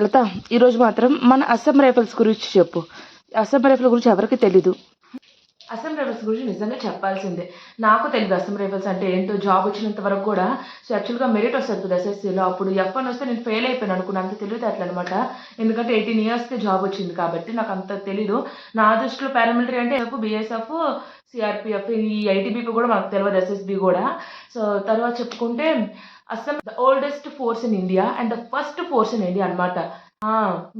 లత ఈరోజు మాత్రం మన అస్సాం రైఫల్స్ గురించి చెప్పు. అస్సాం రైఫిల్ గురించి ఎవరికి తెలీదు. అస్సాం రైఫల్స్ గురించి నిజంగా చెప్పాల్సిందే. నాకు తెలియదు అస్సాం రైఫల్స్ అంటే ఏంటో. జాబ్ వచ్చినంత వరకు కూడా సో యాక్చువల్గా మెరిట్ వస్తుంది కదా ఎస్ఎస్సీలో. అప్పుడు ఎఫ్ వన్ వస్తే నేను ఫెయిల్ అయిపోయాను అనుకున్నాను అంత తెలియదు అట్లా అనమాట ఎందుకంటే ఎయిటీన్ ఇయర్స్కి జాబ్ వచ్చింది కాబట్టి నాకు అంత తెలీదు. నా దృష్టిలో పారామిలిటరీ అంటే బీఎస్ఎఫ్ బిఎస్ఎఫ్ సిఆర్పిఎఫ్ ఈ ఐటీబీపీ కూడా మనకు తెలియదు ఎస్ఎస్బి కూడా. సో తర్వాత చెప్పుకుంటే Assam the oldest force in India and the first force in India అనమాట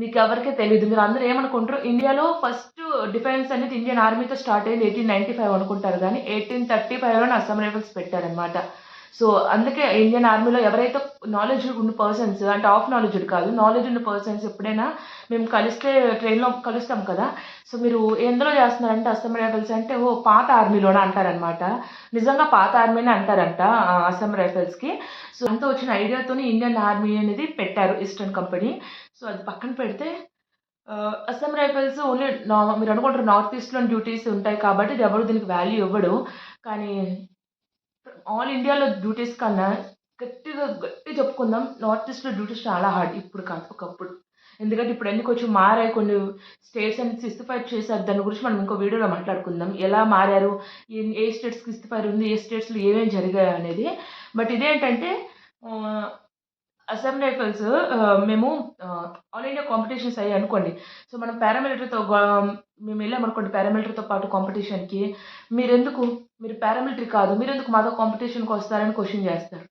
మీకు ఎవరికీ తెలియదు మీరు అందరూ ఏమనుకుంటారు ఇండియాలో ఫస్ట్ డిఫెన్స్ అనేది ఇండియన్ ఆర్మీతో స్టార్ట్ అయింది ఎయిటీన్ నైన్టీ ఫైవ్ అనుకుంటారు. కానీ ఎయిటీన్ థర్టీ ఫైవ్లో అస్సాం రైఫిల్స్ పెట్టారనమాట సో అందుకే ఇండియన్ ఆర్మీలో ఎవరైతే నాలెడ్జ్ ఉన్న పర్సన్స్ అంటే ఆఫ్ నాలెడ్జ్ కాదు నాలెడ్జ్ ఉన్న పర్సన్స్ ఎప్పుడైనా మేము కలిస్తే ట్రైన్లో కలుస్తాం కదా. సో మీరు ఎందులో చేస్తున్నారంటే అస్సాం రైఫిల్స్ అంటే ఓ పాత ఆర్మీలోనే అంటారనమాట నిజంగా పాత ఆర్మీనే అంటారంట అస్సాం రైఫిల్స్కి సో అంతా వచ్చిన ఐడియాతోనే ఇండియన్ ఆర్మీ అనేది పెట్టారు ఈస్టర్న్ కంపెనీ సో అది పక్కన పెడితే అస్సాం రైఫిల్స్ ఓన్లీ మీరు అనుకుంటారు నార్త్ ఈస్ట్లో డ్యూటీస్ ఉంటాయి కాబట్టి ఇది ఎవరు దీనికి వాల్యూ ఇవ్వడు. కానీ ఆల్ ఇండియాలో డ్యూటీస్ కన్నా గట్టిగా గట్టి చెప్పుకుందాం నార్త్ ఈస్ట్లో డ్యూటీస్ చాలా హార్డ్ ఇప్పుడు కాదు ఒకప్పుడు. ఎందుకంటే ఇప్పుడు అన్ని కొంచెం మారాయి కొన్ని స్టేట్స్ అనేది సిస్టిఫై చేశారు దాని గురించి మనం ఇంకో వీడియోలో మాట్లాడుకుందాం. ఎలా మారారు ఏ- ఏ స్టేట్స్కి సిస్టిఫైర్ ఉంది ఏ స్టేట్స్లో ఏమేమి జరిగాయి అనేది. బట్ ఇదేంటంటే అస్సాం రైఫల్స్ మేము ఆల్ ఇండియా కాంపిటీషన్స్ అయ్యాయి అనుకోండి. సో మనం పారామిలిటరీతో మేము వెళ్ళామనుకోండి పారామిలిటరీతో పాటు కాంపిటీషన్కి మీరెందుకు? మీరు పారామిలిటరీ కాదు. మీరెందుకు మాతో కాంపిటీషన్కి వస్తారని క్వశ్చన్ చేస్తారు.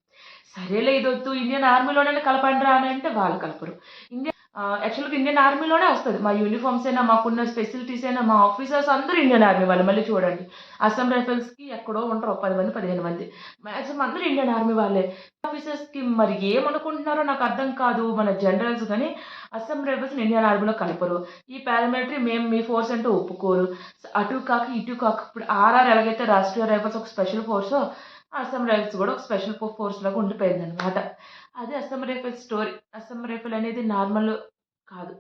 సరేలే ఇది వద్దు ఇండియన్ ఆర్మీలోనే కలపండి రా అని అంటే వాళ్ళు కలపరు. ఇండియన్ యాక్చువల్గా ఇండియన్ ఆర్మీలోనే వస్తుంది. మా యూనిఫామ్స్ అయినా మాకున్న ఫెసిలిటీస్ అయినా మా ఆఫీసర్స్ అందరూ ఇండియన్ ఆర్మీ వాళ్ళు. మళ్ళీ చూడండి. అస్సాం రైఫిల్స్కి ఎక్కడో ఉంటారు పది మంది పదిహేను మంది. మ్యాక్సిమం అందరూ ఇండియన్ ఆర్మీ వాళ్ళే. ఆఫీసర్స్కి మరి ఏమనుకుంటున్నారో నాకు అర్థం కాదు. మన జనరల్స్ కానీ అస్సాం రైఫల్స్ని ఇండియన్ ఆర్మీలో కలపరు. ఈ పారామిలిటరీ మేము మీ ఫోర్స్ అంటే ఒప్పుకోరు. అటు కాక ఇటు కాక ఇప్పుడు ఆర్ఆర్ ఎలాగైతే రాష్ట్రీయ రైఫిల్స్ ఒక స్పెషల్ ఫోర్స్ అస్సాం రైఫిల్స్ కూడా ఒక స్పెషల్ ఫోర్స్ లాగా ఉండిపోయింది అనమాట అదే Assam rifle story Assam rifle అనేది నార్మల్ కాదు.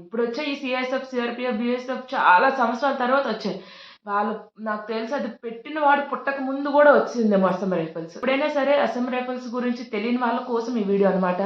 ఇప్పుడు వచ్చే ఈ సిఎస్ఎఫ్ సిఆర్పిఎఫ్ బిఎస్ఎఫ్ చాలా సంవత్సరాల తర్వాత వచ్చాయి. వాళ్ళు నాకు తెలిసి అది పెట్టిన వాడు పుట్టక ముందు కూడా వచ్చిందేమో అస్సాం రైఫిల్స్. ఎప్పుడైనా సరే అస్సాం రైఫిల్స్ గురించి తెలియని వాళ్ళ కోసం ఈ వీడియో అనమాట